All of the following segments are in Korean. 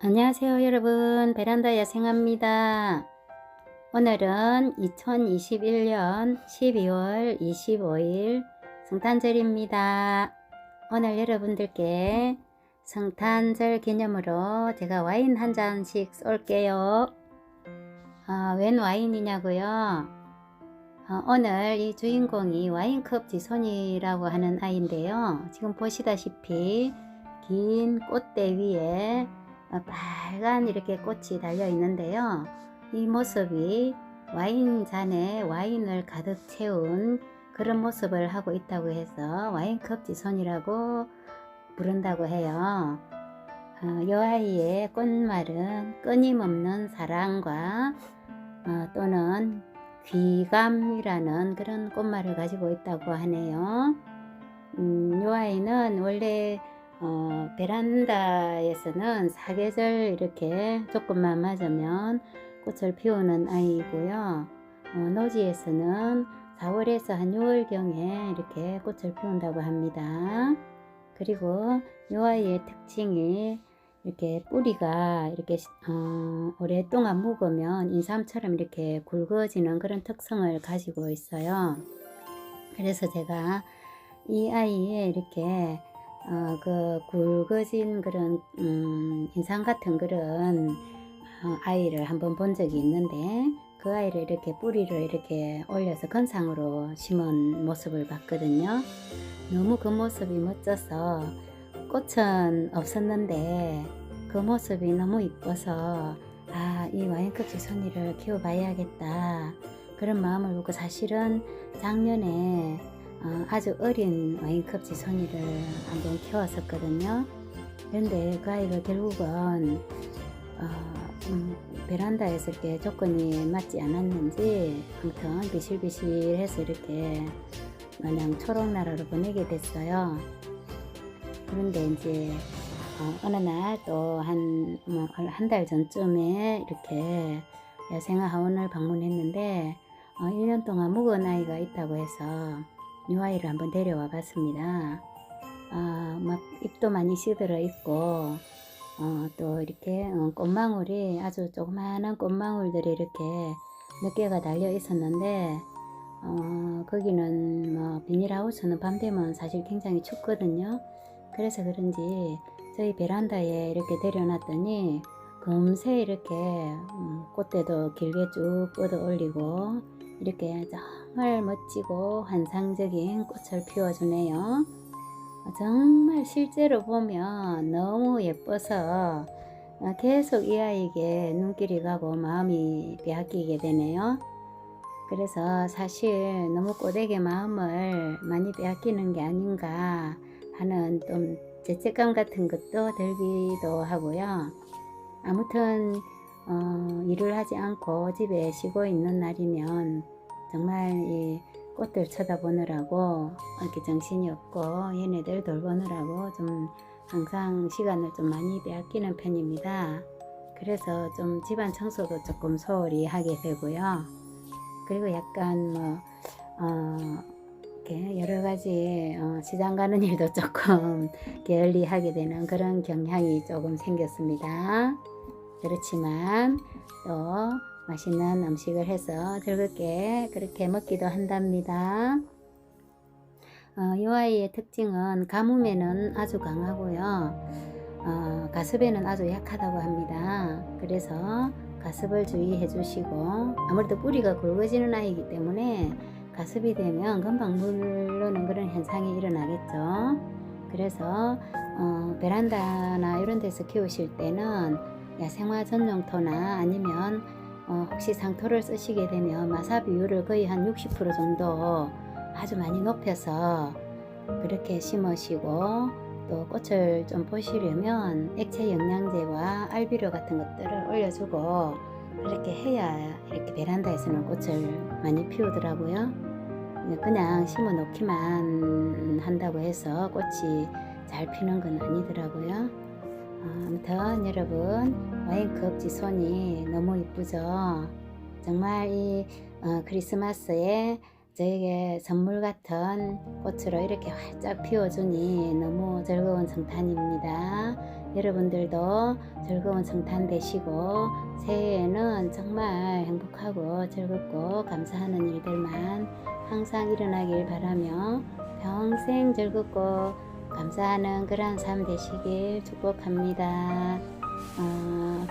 안녕하세요 여러분. 베란다 야생합니다. 오늘은 2021년 12월 25일 성탄절입니다. 오늘 여러분들께 성탄절 기념으로 제가 와인 한 잔씩 쏠게요. 아, 웬 와인이냐고요? 어, 오늘 이 주인공이 와인컵 지손이라고 하는 아이인데요. 지금 보시다시피 긴 꽃대 위에 어, 빨간 이렇게 꽃이 달려 있는데요. 이 모습이 와인 잔에 와인을 가득 채운 그런 모습을 하고 있다고 해서 와인컵 지손이라고 부른다고 해요. 어, 이 아이의 꽃말은 끊임없는 사랑과 어, 또는 귀감이라는 그런 꽃말을 가지고 있다고 하네요. 음, 이 아이는 원래 어, 베란다에서는 사계절 이렇게 조금만 맞으면 꽃을 피우는 아이고요. 어, 노지에서는 4월에서 한 6월경에 이렇게 꽃을 피운다고 합니다. 그리고 이 아이의 특징이 이렇게 뿌리가 이렇게 어, 오랫동안 묵으면 인삼처럼 이렇게 굵어지는 그런 특성을 가지고 있어요. 그래서 제가 이 아이의 이렇게 어, 그 굵어진 그런 음, 인상 같은 그런 어, 아이를 한번 본 적이 있는데 그 아이를 이렇게 뿌리를 이렇게 올려서 건상으로 심은 모습을 봤거든요. 너무 그 모습이 멋져서 꽃은 없었는데 그 모습이 너무 이뻐서 아, 이 와인컵 지손이를 키워봐야겠다. 그런 마음을 먹고 사실은 작년에 어, 아주 어린 와인컵 지손이를 한번 키웠었거든요. 그런데 그 아이가 결국은 어, 음, 베란다에서 이렇게 조건이 맞지 않았는지 아무튼 비실비실해서 이렇게 마냥 초록나라로 보내게 됐어요. 그런데 이제 어, 어느 날 또 한 한 달 전쯤에 이렇게 야생화 하원을 방문했는데 어, 1년 동안 묵은 아이가 있다고 해서 이 아이를 한번 데려와 봤습니다. 아, 막 잎도 많이 시들어 있고, 어, 또 이렇게 어, 꽃망울이 아주 조그마한 꽃망울들이 이렇게 몇 개가 달려 있었는데, 어, 거기는 뭐 비닐하우스는 밤 되면 사실 굉장히 춥거든요. 그래서 그런지 저희 베란다에 이렇게 데려놨더니 금세 이렇게 음, 꽃대도 길게 쭉 뻗어 올리고 이렇게 정말 멋지고 환상적인 꽃을 피워주네요. 정말 실제로 보면 너무 예뻐서 계속 이 아이에게 눈길이 가고 마음이 빼앗기게 되네요. 그래서 사실 너무 꼬대게 마음을 많이 빼앗기는 게 아닌가 하는 좀 죄책감 같은 것도 들기도 하고요. 아무튼 어, 일을 하지 않고 집에 쉬고 있는 날이면 정말 이 꽃들 쳐다보느라고 이렇게 정신이 없고 얘네들 돌보느라고 좀 항상 시간을 좀 많이 빼앗기는 편입니다. 그래서 좀 집안 청소도 조금 소홀히 하게 되고요. 그리고 약간 뭐, 어, 이렇게 여러 가지 어, 시장 가는 일도 조금 게을리 하게 되는 그런 경향이 조금 생겼습니다. 그렇지만 또 맛있는 음식을 해서 즐겁게 그렇게 먹기도 한답니다. 어, 이 아이의 특징은 가뭄에는 아주 강하고요. 어, 가습에는 아주 약하다고 합니다. 그래서 가습을 주의해 주시고 아무래도 뿌리가 굵어지는 아이이기 때문에 가습이 되면 금방 물르는 그런 현상이 일어나겠죠. 그래서 어, 베란다나 이런 데서 키우실 때는 야생화 전용토나 아니면 어, 혹시 상토를 쓰시게 되면 마사 비율을 거의 한 60% 정도 아주 많이 높여서 그렇게 심으시고 또 꽃을 좀 보시려면 액체 영양제와 알비료 같은 것들을 올려주고 그렇게 해야 이렇게 베란다에서는 꽃을 많이 피우더라고요. 그냥 심어 놓기만 한다고 해서 꽃이 잘 피는 건 아니더라고요. 아무튼 여러분 와인컵 지손이 너무 이쁘죠? 정말 이 어, 크리스마스에 저에게 선물 같은 꽃으로 이렇게 활짝 피워주니 너무 즐거운 성탄입니다. 여러분들도 즐거운 성탄 되시고 새해에는 정말 행복하고 즐겁고 감사하는 일들만 항상 일어나길 바라며 평생 즐겁고 감사하는 그러한 삶 되시길 축복합니다. 어,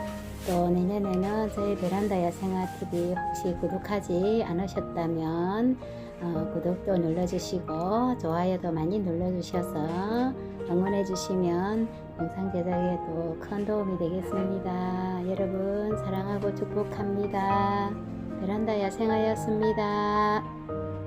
또 내년에는 저희 베란다 야생화 TV 혹시 구독하지 않으셨다면 어, 구독도 눌러주시고 좋아요도 많이 눌러주셔서 응원해 주시면 영상 제작에도 큰 도움이 되겠습니다. 여러분 사랑하고 축복합니다. 베란다 야생화였습니다.